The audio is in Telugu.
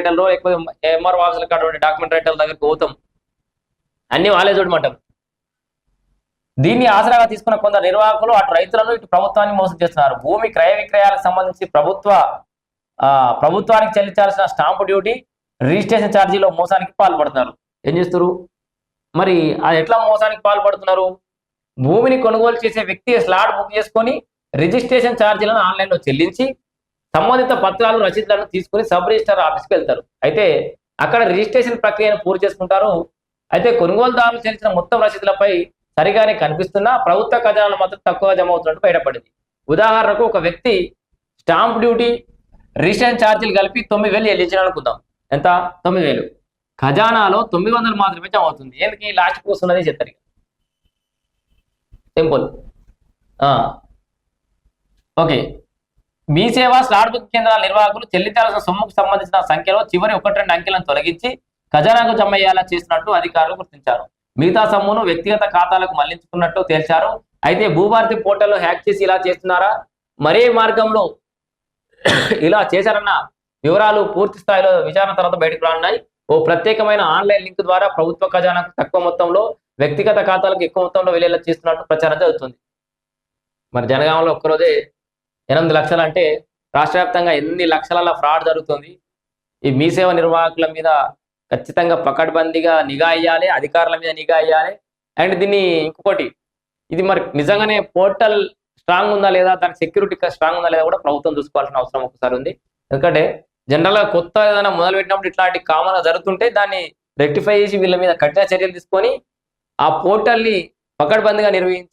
రైటర్లో లేకపోతే ఎంఆర్ ఆఫీసుల కాడ ఉండే డాక్యుమెంట్ రైటర్ల దగ్గరికి పోతాం అన్ని వాళ్ళే చూడమంటాం దీన్ని ఆసరాగా తీసుకున్న కొందరు నిర్వాహకులు అటు రైతులను ఇటు ప్రభుత్వాన్ని మోసం చేస్తున్నారు. భూమి క్రయ విక్రయాలకు సంబంధించి ప్రభుత్వ ప్రభుత్వానికి చెల్లించాల్సిన స్టాంపు డ్యూటీ రిజిస్ట్రేషన్ ఛార్జీలో మోసానికి పాల్పడుతున్నారు. ఏం చేస్తారు మరి అది ఎట్లా మోసానికి పాల్పడుతున్నారు? భూమిని కొనుగోలు చేసే వ్యక్తి స్లాట్ బుక్ చేసుకొని రిజిస్ట్రేషన్ ఛార్జీలను ఆన్లైన్లో చెల్లించి సంబంధిత పత్రాలు రసీదులను తీసుకుని సబ్ రిజిస్టర్ ఆఫీస్కి వెళ్తారు. అయితే అక్కడ రిజిస్ట్రేషన్ ప్రక్రియను పూర్తి చేసుకుంటారు. అయితే కొనుగోలుదారులు చెల్లించిన మొత్తం రసీదులపై సరిగానే కనిపిస్తున్నా ప్రభుత్వ ఖజానాలు మాత్రం తక్కువ జమ అవుతున్నట్టు బయటపడింది. ఉదాహరణకు ఒక వ్యక్తి స్టాంప్ డ్యూటీ రిజిస్ట్రేషన్ ఛార్జీలు కలిపి తొమ్మిది వేలు చెల్లించిన అనుకుందాం. ఎంత? తొమ్మిది వేలు. ఖజానాలో తొమ్మిది వందలు మాత్రమే జమ అవుతుంది. ఎందుకు లాస్ట్ కూర్చున్నది చెప్తారు సింపుల్. ఓకే. మీ సేవ స్లాట్ బుక్ కేంద్రాల నిర్వాహకులు చెల్లించాల్సిన సొమ్ముకు సంబంధించిన సంఖ్యలో చివరి ఒకటి రెండు అంకెలను తొలగించి ఖజానాకు జమ అయ్యేలా చేసినట్లు అధికారులు గుర్తించారు. మిగతా సొమ్మును వ్యక్తిగత ఖాతాలకు మళ్ళించుకున్నట్లు తేల్చారు. అయితే భూభారతి పోర్టల్లో హ్యాక్ చేసి ఇలా చేస్తున్నారా? మరే మార్గంలో ఇలా చేశారన్న వివరాలు పూర్తి స్థాయిలో విచారణ తర్వాత బయటకు రానున్నాయి. ఓ ప్రత్యేకమైన ఆన్లైన్ లింక్ ద్వారా ప్రభుత్వ ఖజానాకు తక్కువ మొత్తంలో వ్యక్తిగత ఖాతాలకు ఎక్కువ మొత్తంలో వెళ్ళేలా చేస్తున్నట్టు ప్రచారం జరుగుతుంది. మరి జనగామంలో ఒక్కరోజే ఎనిమిది లక్షలు అంటే రాష్ట్ర వ్యాప్తంగా ఎన్ని లక్షల ఫ్రాడ్ జరుగుతుంది? ఈ మీ సేవ నిర్వాహకుల మీద ఖచ్చితంగా పకడ్బందీగా నిఘా అయ్యాలి అధికారుల మీద నిఘా అయ్యాలి. అండ్ దీన్ని ఇంకొకటి ఇది మరి నిజంగానే పోర్టల్ స్ట్రాంగ్ ఉందా లేదా దాని సెక్యూరిటీ స్ట్రాంగ్ ఉందా లేదా కూడా ప్రభుత్వం చూసుకోవాల్సిన అవసరం ఒకసారి ఉంది. ఎందుకంటే జనరల్గా కొత్త ఏదైనా మొదలు పెట్టినప్పుడు ఇట్లాంటి కామన్ జరుగుతుంటే దాన్ని రెక్టిఫై చేసి వీళ్ళ మీద కఠిన చర్యలు తీసుకొని ఆ పోర్టల్ని పకడ్బందీగా నిర్వహించి